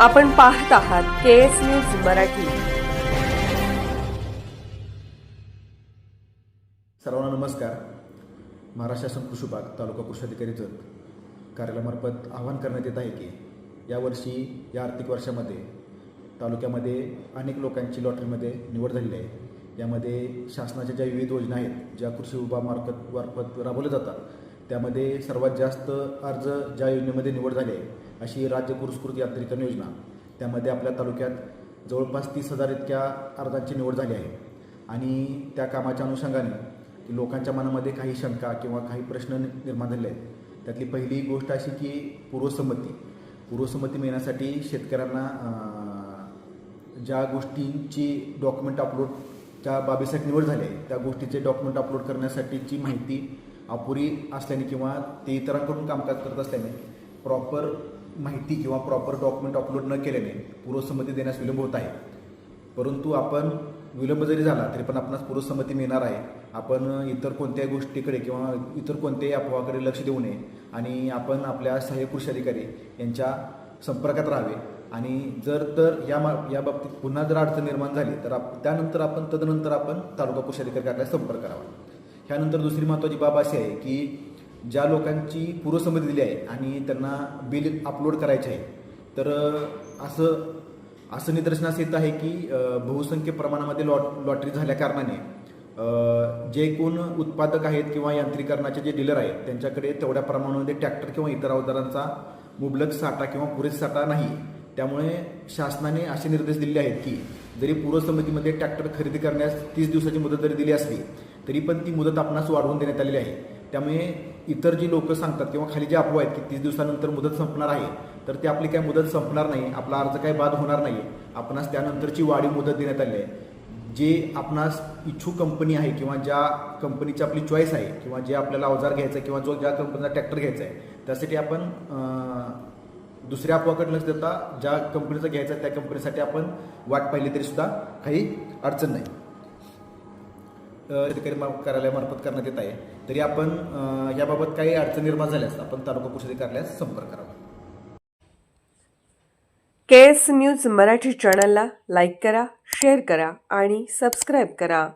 आपण पाहत आहात के एस न्यूज मराठी. सर्वांना नमस्कार. महाराष्ट्र शासन कृषी विभाग तालुका कृषी अधिकारी जत कार्यालयामार्फत आवाहन करण्यात येत आहे की यावर्षी या आर्थिक वर्षामध्ये तालुक्यामध्ये अनेक लोकांची लॉटरीमध्ये निवड झालेली आहे. यामध्ये शासनाच्या ज्या विविध योजना आहेत ज्या कृषी विभागामार्फत मार्फत राबवल्या जातात त्यामध्ये सर्वात जास्त अर्ज ज्या योजनेमध्ये निवड झाली आहे अशी राज्य पुरस्कृत यांत्रिकरण योजना. त्यामध्ये आपल्या तालुक्यात जवळपास तीस हजार इतक्या अर्जांची निवड झाली आहे. आणि त्या कामाच्या अनुषंगाने की लोकांच्या मनामध्ये काही शंका किंवा काही प्रश्न निर्माण झाले आहेत. त्यातली पहिली गोष्ट अशी की पूर्वसंमती. पूर्वसंमती मिळण्यासाठी शेतकऱ्यांना ज्या गोष्टींची डॉक्युमेंट अपलोड ज्या बाबीसाठी निवड झाली आहे त्या गोष्टीचे डॉक्युमेंट अपलोड करण्यासाठीची माहिती अपुरी असल्याने किंवा ते इतरांकडून कामकाज करत असल्याने प्रॉपर माहिती किंवा प्रॉपर डॉक्युमेंट अपलोड न केल्याने पूर्वसंमती देण्यास विलंब होत आहे. परंतु आपण विलंब जरी झाला तरी पण आपणास पूर्वसंमती मिळणार आहे. आपण इतर कोणत्याही गोष्टीकडे किंवा इतर कोणत्याही अफवाकडे लक्ष देऊ नये आणि आपण आपल्या सहाय्यक कृषी अधिकारी यांच्या संपर्कात राहावे. आणि जर तर या मा या बाबतीत पुन्हा जर अडचण निर्माण झाली तर आप त्यानंतर आपण तदनंतर आपण तालुका कृषी अधिकारी कार्यालयात संपर्क करावा. ह्यानंतर दुसरी महत्त्वाची बाब अशी आहे की ज्या लोकांची पूर्वसंमती दिली आहे आणि त्यांना बिल अपलोड करायचे आहे तर असं असं निदर्शनास येत आहे की बहुसंख्य प्रमाणामध्ये लॉट लॉटरी झाल्याकारणाने जे कोण उत्पादक आहेत किंवा यांत्रिकरणाचे जे डीलर आहेत त्यांच्याकडे तेवढ्या प्रमाणामध्ये ट्रॅक्टर किंवा इतर अवजारांचा मुबलक साठा किंवा पुरेसा साठा नाही. त्यामुळे शासनाने असे निर्देश दिले आहेत की जरी पूर्वसमितीमध्ये ट्रॅक्टर खरेदी करण्यास तीस दिवसाची मुदत जरी दिली असली तरी पण ती मुदत आपणास वाढवून देण्यात आलेली आहे. त्यामुळे इतर जी लोक सांगतात किंवा खाली जे अफवा आहेत की तीस दिवसानंतर मुदत संपणार आहे तर ती आपली काय मुदत संपणार नाही आपला अर्ज काय बाद होणार नाही. आपणास त्यानंतरची वाढीव मुदत देण्यात आली आहे. जे आपणास इच्छू कंपनी आहे किंवा ज्या कंपनीची आपली चॉईस आहे किंवा जे आपल्याला अवजार घ्यायचं आहे किंवा जो ज्या कंपनीचा ट्रॅक्टर घ्यायचा आहे त्यासाठी आपण दुसऱ्या अफवाकडे लक्ष देता. ज्या कंपनीचं घ्यायचं आहे त्या कंपनीसाठी आपण वाट पाहिली तरीसुद्धा काही अडचण नाही. अधिकारी मा- कार्यालयामार्फत करण्यात येत आहे. तरी आपण याबाबत काही अडचण निर्माण झाल्यास आपण तालुका कृषी कार्यालयास संपर्क करावा. के एस न्यूज मराठी चॅनलला लाईक करा शेअर करा आणि सबस्क्राईब करा.